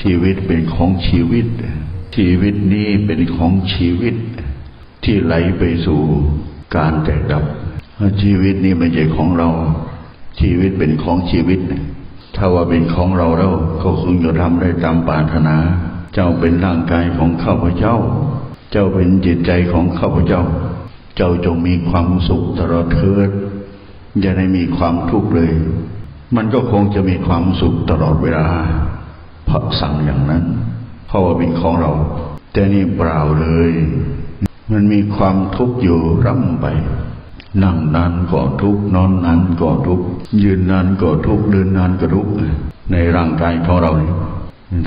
ชีวิตเป็นของชีวิต ชีวิตนี้เป็นของชีวิต ที่ไหลไปสู่การแตกดับ ชีวิตนี้ไม่ใช่ของเรา ชีวิตเป็นของชีวิต ถ้าว่าเป็นของเราแล้วก็คงจะทำได้ตามปรารถนา เจ้าเป็นร่างกายของข้าพเจ้า เจ้าเป็นจิตใจของข้าพเจ้า เจ้าจงมีความสุขตลอดเถิดอย่าได้มีความทุกข์เลย มันก็คงจะมีความสุขตลอดเวลา พระสั่งอย่างนั้น เพราะว่าเป็นของเรา แต่นี่เปล่าเลย มันมีความทุกข์อยู่ร่ำไป นั่งนานก็ทุกข์นอนนานก็ทุกข์ยืนนานก็ทุกข์เดินนานก็ทุกข์ในร่างกายของเรานี่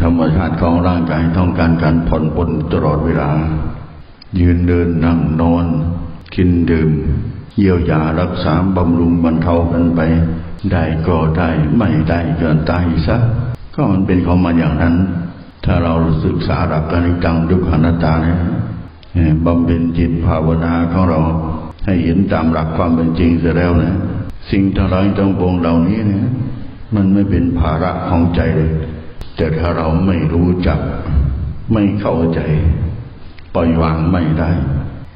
ธรรมชาติของร่างกายต้องการการผ่อนปลนตลอดเวลา ยืนเดินนั่งนอน กินดื่ม เยียวยารักษาบำรุงบรรเทากันไป ได้ก็ได้ไม่ได้ก็ตายซะ ก็มันเป็นของมันอย่างนั้น ถ้าเราศึกษาหลักอนิจจังทุกขันตาเนี่ยบำเพ็ญจิตภาวนาของเราให้เห็นตามหลักความเป็นจริงเสียแล้วนะ สิ่งทั้งหลายทั้งปวงเหล่านี้เนี่ย มันไม่เป็นภาระของใจเลย แต่ถ้าเราไม่รู้จัก ไม่เข้าใจ ปล่อยวางไม่ได้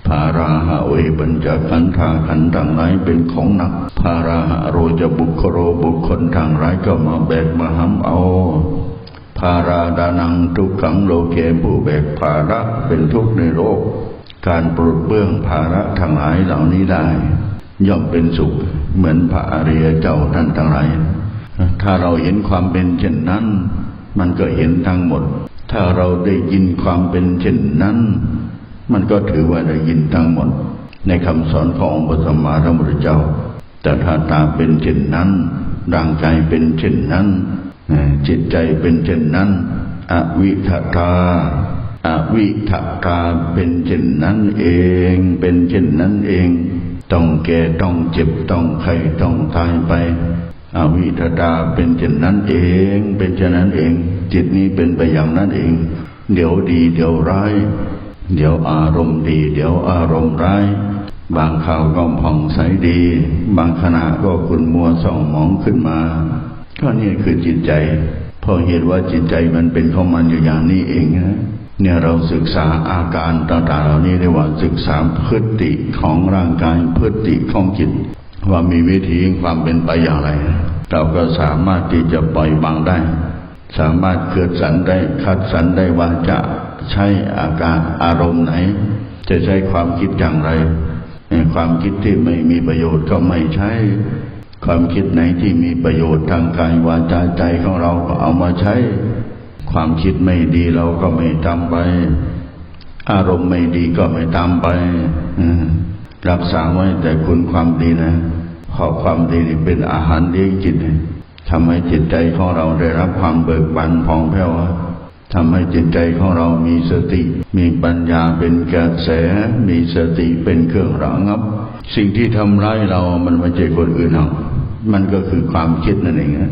ภาราหะเวบัญจขันธาขันต่างหลายเป็นของหนัก ภาราหะโรจะบุคโรบุคคลทางร้ายก็มาแบกมาหำเอา ภาราดานังทุกขังโลเกผู้แบกภาระเป็นทุกข์ในโลก การปลดเบื้องภาระทางหลายเหล่านี้ได้ ย่อมเป็นสุข เหมือนพระอริยเจ้าท่านทั้งหลายถ้าเราเห็นความเป็นเช่นนั้น มันก็เห็นทั้งหมด ถ้าเราได้ยินความเป็นเช่นนั้น มันก็ถือว่าได้ยินทั้งหมด ในคำสอนขององค์พระสัมมาสัมพุทธเจ้า แต่ถ้าตาเป็นเช่นนั้นร่างกายเป็นเช่นนั้น จิตใจเป็นเช่นนั้น อวิทตาอวิทตาเป็นเช่นนั้นเอง เป็นเช่นนั้นเอง ต้องแก่ต้องเจ็บต้องไข้ต้องตายไปอวิทตาเป็นเช่นนั้นเอง เป็นเช่นนั้นเอง จิตนี้เป็นไปอย่างนั้นเอง เดี๋ยวดีเดี๋ยวร้าย เดี๋ยวอารมณ์ดี เดี๋ยวอารมณ์ร้าย บางข่าวก็ผ่องใสดี บางขณะก็ขุ่นมัวส่องมองขึ้นมา ก็นี่คือจิตใจเพราะเหตุว่าจิตใจมันเป็นของมันอยู่อย่างนี้เองนะเนี่ยเราศึกษาอาการต่างๆเหล่านี้เรียกว่าศึกษาพฤติของร่างกายพฤติของจิต ว่ามีวิธีความเป็นไปอย่างไร เราก็สามารถที่จะปล่อยวางได้ สามารถเกิดสันได้คัดสันได้วาจะ ใช้อาการอารมณ์ไหน จะใช้ความคิดอย่างไรความคิดที่ไม่มีประโยชน์ก็ไม่ใช้ความคิดไหนที่มีประโยชน์ทางกายวาจาใจของเราก็เอามาใช้ ความคิดไม่ดีเราก็ไม่ทำไป อารมณ์ไม่ดีก็ไม่ทำไปรักษาไว้แต่คุณความดีนะเพราะความดีเป็นอาหารเลี้ยงจิตทำให้จิตใจของเราได้รับความเบิกบานผ่องแผ้ว ทำให้จิตใจของเรามีสติ มีปัญญาเป็นกระแส มีสติเป็นเครื่องระงับ สิ่งที่ทำร้ายเรามันไม่ใช่คนอื่นหรอกมันก็คือความคิดนั่นเองนะ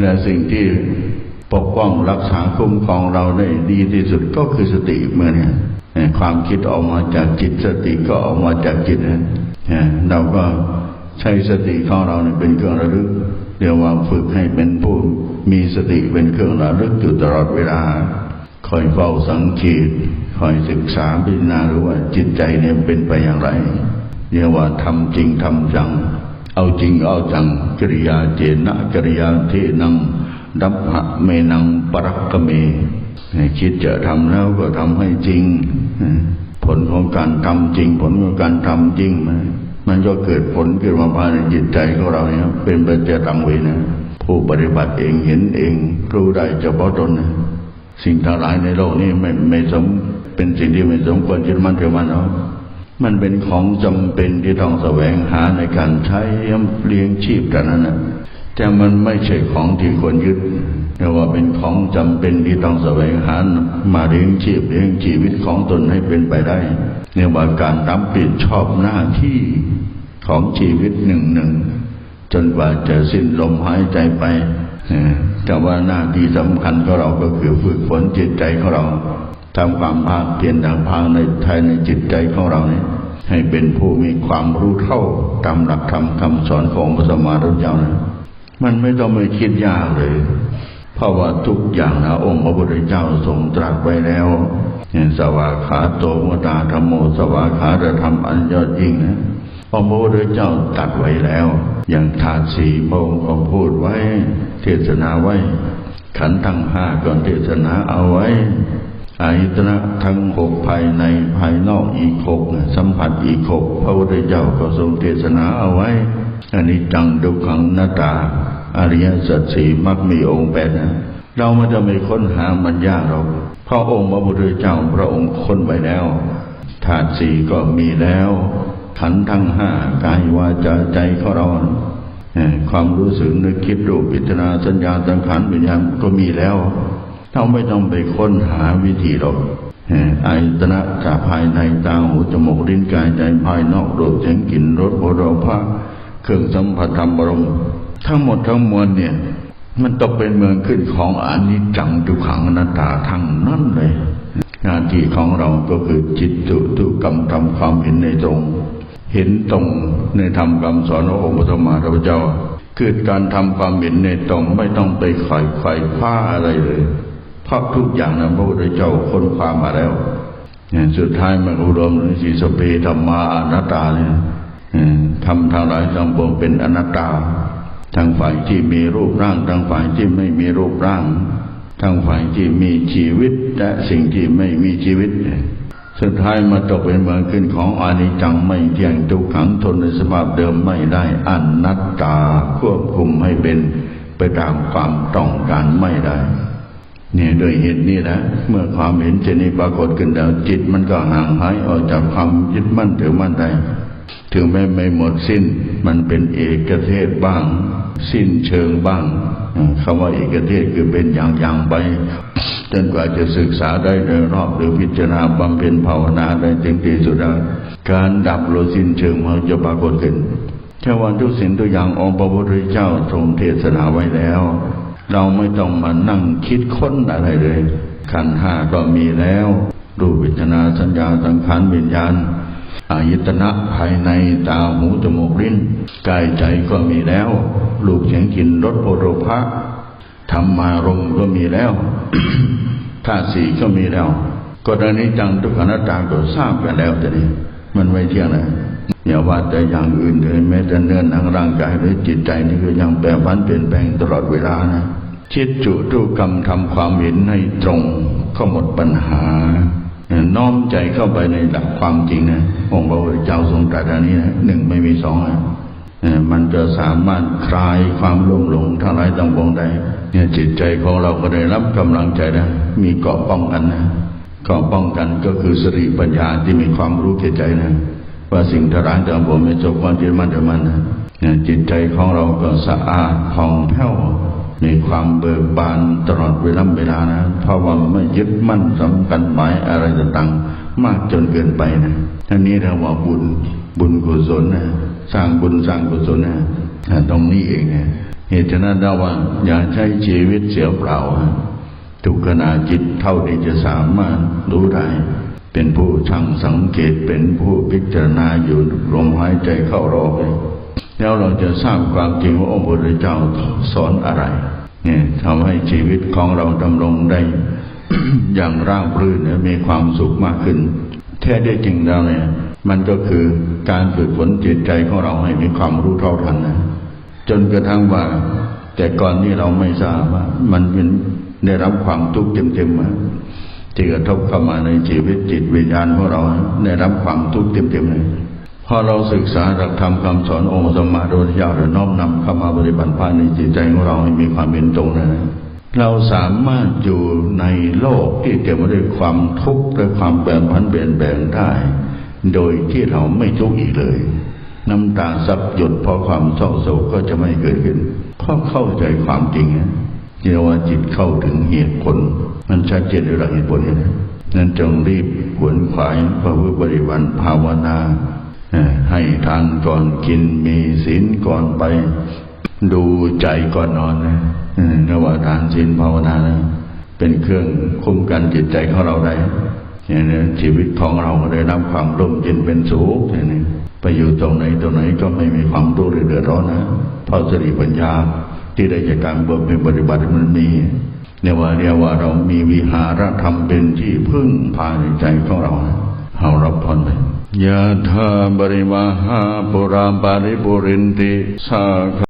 และสิ่งที่ปกป้องรักษาคุ้มครองเราได้ดีที่สุดก็คือสติเมื่อเนี่ยความคิดออกมาจากจิตสติก็ออกมาจากจิตนะเราก็ใช้สติของเราเป็นเครื่องระลึก เดี๋ยวว่าฝึกให้เป็นผู้มีสติเป็นเครื่องระลึกอยู่ตลอดเวลา คอยเฝ้าสังเกตคอยศึกษาพิจารณารู้ว่าจิตใจเนี่ยเป็นไปอย่างไรเรียกว่าทำจริงทำจัง เอาจริงเอาจังกิริยาเจนะกิริยาเทนังดับหะเมนังปรักกเมคิดจะทำแล้วก็ทำให้จริง ผลของการทำจริง ผลของการทำจริงมัน มันก็เกิดผลขึ้นมาภายในจิตใจของเราเนี่ยเป็นปัจเจตังเวนะ ผู้ปฏิบัติเองเห็นเองรู้ได้เฉพาะตนนะสิ่งทั้งหลายในโลกนี้ไม่ไม่สมเป็นสิ่งที่ไม่สมควรยึดมั่นถือมั่นเนาะมันเป็นของจำเป็นที่ต้องแสวงหาในการใช้เลี้ยงชีพกันนั้นนะ แต่มันไม่ใช่ของที่ควรยึดแต่ว่าเป็นของจำเป็นที่ต้องแสวงหามาเลี้ยงชีพเลี้ยงชีวิตของตนให้เป็นไปได้เนี่ยว่าการรับผิดชอบหน้าที่ของชีวิตหนึ่งหนึ่งจนกว่าจะสิ้นลมหายใจไปแต่ว่าหน้าที่สำคัญของเราก็คือฝึกฝนจิตใจของเราทำความภาคเพียรทางภาคในไทยในจิตใจของเราเนี่ยให้เป็นผู้มีความรู้เท่าตามหลักธรรมคำสอนของพระสมมารุเจ้านะ มันไม่ต้องไปคิดยากเลย เพราะว่าทุกอย่างนะองค์พระพุทธเจ้าทรงตรัสไว้แล้วเนี่ยสวากขาโตมตาธรรมโมสวากขาธรรมอันยอดยิ่งนะพระพุทธเจ้าตรัสไว้แล้ว อย่างธาตุสี่พระองค์ก็พูดไว้ เทศนาไว้ ขันธ์ทั้งห้าก่อนเทศนาเอาไว้อายตนะทั้งหกภายในภายนอกอีกหกสัมผัสอีกหกพระพุทธเจ้าก็ทรงเทศนาเอาไว้อันนี้จังดุขังนาตา อริยสัจสี่มักมีองค์แปดนะเราไม่จะไม่ค้นหามันยากหรอกเพราะองค์พระพุทธเจ้าพระองค์ค้นไว้แล้วธาตุสี่ก็มีแล้วขันทั้งห้ากายวาจาใจของเราความรู้สึกนึกคิดรูปพิจารณาสัญญาสังขารวิญญาณก็มีแล้วเราไม่ต้องไปค้นหาวิธีหรอกอายตนะจากภายในตาหูจมูกลิ้นกายใจภายนอกรูปเสียงกลิ่นรสโผฏฐะเครื่องสัมผัสธรรมบรม ทั้งหมดทั้งมวลเนี่ย มันต้องเป็นเมืองขึ้นของอนิจจังทุกขังอนัตตาทั้งนั้นเลยหน้าที่ของเราก็คือจิตตุตุกรรมทำความเห็นในตรง เห็นตรงในธรรมคำสอนขององค์พระธรรมพระเจ้าคือการทำความเห็นในตรงไม่ต้องไปไขว่ไขว่คว้าอะไรเลยเพราะทุกอย่างนะพระพุทธเจ้าค้นความมาแล้วสุดท้ายมันอุดมในสีสเปธรรมาอนัตตาเนี่ยทำทางหลายทางปวงเป็นอนัตตา ทางฝ่ายที่มีรูปร่างทางฝ่ายที่ไม่มีรูปร่างทางฝ่ายที่มีชีวิตและสิ่งที่ไม่มีชีวิต สุดท้ายมาตกเป็นเหมืองขึ้นของอนิจจังไม่เที่ยงทุกขังทนในสภาพเดิมไม่ได้อนัตตาควบคุมให้เป็นไปตามความต้องการไม่ได้ เนี่ยโดยเหตุนี้นะเมื่อความเห็นเจนี้ปรากฏขึ้นแล้วจิตมันก็ห่างหายออกจากความยึดมั่นถือมั่นได้ ถึงแม้ไม่หมดสิ้น มันเป็นเอกเทศบ้าง สิ้นเชิงบ้างคำว่าเอกเทศคือเป็นอย่างๆไปจนกว่าจะศึกษาได้โดยรอบหรือพิจารณาบำเพ็ญภาวนาได้ถึงที่สุดการดับโลสิ้นเชิงมันจะปรากฏขึ้นแค่วันทุกสิ่งทุกอย่างองค์พระพุทธเจ้าทรงเทศนาไว้แล้ว เราไม่ต้องมานั่งคิดค้นอะไรเลย ขันห้าก็มีแล้วรูปวิจนาสัญญาสังขารวิญญาณ อายตนะภายในตาหูจมูกลิ้นกายใจก็มีแล้วลูกเสียงกินรสโพธพะธรรมารมก็มีแล้วธาตุสีก็มีแล้วกฎอนิจจังทุกขณตาก็ทราบกันแล้วแต่นี้มันไม่เที่ยงนะอย่าว่าแต่อย่างอื่นเลยแม้แต่เนื้อหนังร่างกายหรือจิตใจนี่ก็ยังแปรผันเปลี่ยนแปลงตลอดเวลานะคิดจุทุกรรมทำความเห็นให้ตรงก็หมดปัญหา น้อมใจเข้าไปในหลักความจริงนะองค์พระพุทธเจ้าทรงตรัสอันนี้นะหนึ่งไม่มีสองอะมันจะสามารถคลายความลุ่มหลงทั้งหลายทั้งปวงได้เนี่ยจิตใจของเราก็ได้รับกำลังใจนะมีเกาะป้องกันนะเกาะป้องกันก็คือสติปัญญาที่มีความรู้แก่ใจนะว่าสิ่งทั้งหลายทั้งปวงไม่จบความยึดมั่นถือมันนะจิตใจของเราก็สะอาดผ่องแผ้ว มีความเบิกบานตลอดเวลาเวลานะ เพราะว่าไม่ยึดมั่นสำคัญหมายอะไรต่างๆมากจนเกินไปนะท่านี้เราว่าบุญบุญกุศลนะสร้างบุญสร้างกุศลนะตรงนี้เองนะเหตุฉะนั้นเราว่าอย่าใช้ชีวิตเสียเปล่าทุกขณะจิตเท่าที่จะสามารถรู้ได้เป็นผู้ช่างสังเกตเป็นผู้พิจารณาอยู่ลมหายใจเข้ารอไป แล้วเราจะทราบความจริงว่าองค์พระเจ้าสอนอะไร เนี่ยทำให้ชีวิตของเราดำรงได้อย่างราบรื่นและมีความสุขมากขึ้น แท้ได้จริงแล้วเนี่ย มันก็คือการฝึกฝนจิตใจของเราให้มีความรู้เท่าทันนะจนกระทั่งว่า แต่ก่อนนี้เราไม่ทราบว่า มันเป็นได้รับความทุกข์เต็มๆมาที่กระทบเข้ามาในชีวิตจิตวิญญาณของเราได้รับความทุกข์เต็มๆเลย พอเราศึกษาหลักธรรมคำสอนองค์สมมาโดยยาวหรือน้อมนำเข้ามาบริบัติภายในจิตใจของเราให้มีความเป็นตรงนั้นเราสามารถอยู่ในโลกที่เต็มไปด้วยความทุกข์และความแปรผันเปลี่ยนแปลงได้ โดยที่เราไม่ทุกข์อีกเลย น้ำตาซับหยดเพราะความเศร้าโศกก็จะไม่เกิดขึ้นเพราะเข้าใจความจริงเรียกว่าจิตเข้าถึงเหตุผล มันชัดเจนในหลักเหตุผลนี่นะนั้นจงรีบขวนขวายพระพุทธบริวันภาวนา ให้ทานก่อนกินมีศีลก่อนไป ดูใจก่อนนอนนะระหว่างทานศีลภาวนานะเป็นเครื่องคุ้มกันจิตใจของเราได้เนี่ยชีวิตของเราได้รับความร่มเย็นเป็นสูงอยนี้ไปอยู่ตรงไหนตรงไหนก็ไม่มีความรู้หรือเดือดร้อนนะเพราะสติปัญญาที่ได้จากการบำเพ็ญปฏิบัติมันมีเนี่ยว่าเรียกว่าเรามีวิหารธรรมเป็นที่พึ่งพายในใจของเรานะ เอารับพรไปยะธาบริมาหาปุราปาริปุรินติสา